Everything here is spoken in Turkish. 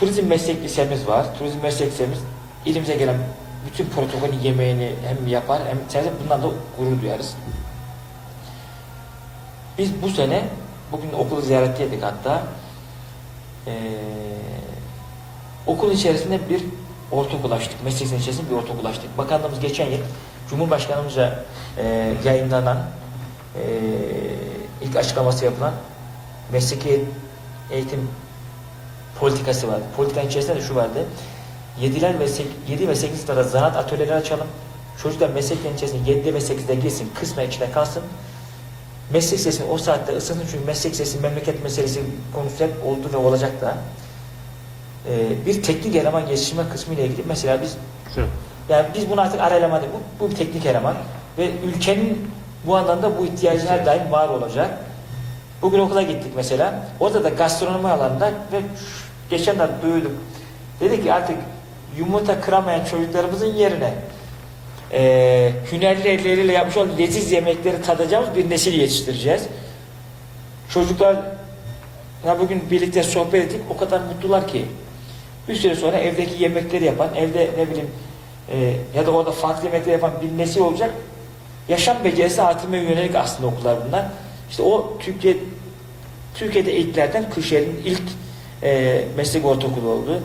turizm meslek lisemiz var. Turizm meslek lisemiz ilimize gelen bütün protokolü yemeğini hem yapar hem sen bundan da gurur duyarız. Biz bu sene bugün okulu ziyaret ettik hatta. Ee, okul içerisinde bir ortaokul açtık. Meslek içerisinde bir ortaokul açtık. Bakanlığımız geçen yıl Cumhurbaşkanımızca e, yayınlanan e, ilk açıklaması yapılan mesleki eğitim politikası vardı. Politikanın içerisinde de şu vardı. 7'ler ve 7 ve 8 sınıflarda zanaat atölyeleri açalım. Çocuklar mesleklerin içerisinde 7'de ve 8'de girsin, kısmen içinde kalsın. Meslek sesini o saatte ısınsın çünkü meslek sesi memleket meselesi konusu hep oldu ve olacak da. Ee, bir teknik eleman yetiştirme kısmı ile ilgili mesela biz Evet. yani biz bunu artık ara eleman değil, bu, bu bir teknik eleman ve ülkenin bu anlamda bu ihtiyacı her daim var olacak. Bugün okula gittik mesela. Orada da gastronomi alanında ve geçenler duyduk. Dedi ki artık yumurta kıramayan çocuklarımızın yerine eee hünerli elleriyle yapmış olduğu leziz yemekleri tadacağımız bir nesil yetiştireceğiz. Çocuklar ya bugün birlikte sohbet ettik o kadar mutlular ki bir süre sonra evdeki yemekleri yapan, evde ne bileyim e, ya da orada farklı yemekler yapan bir nesil olacak. Yaşam becerisi artırmaya yönelik aslında okullar bunlar. İşte o Türkiye Türkiye'de ilklerden Kırşehir'in ilk e, meslek ortaokulu oldu.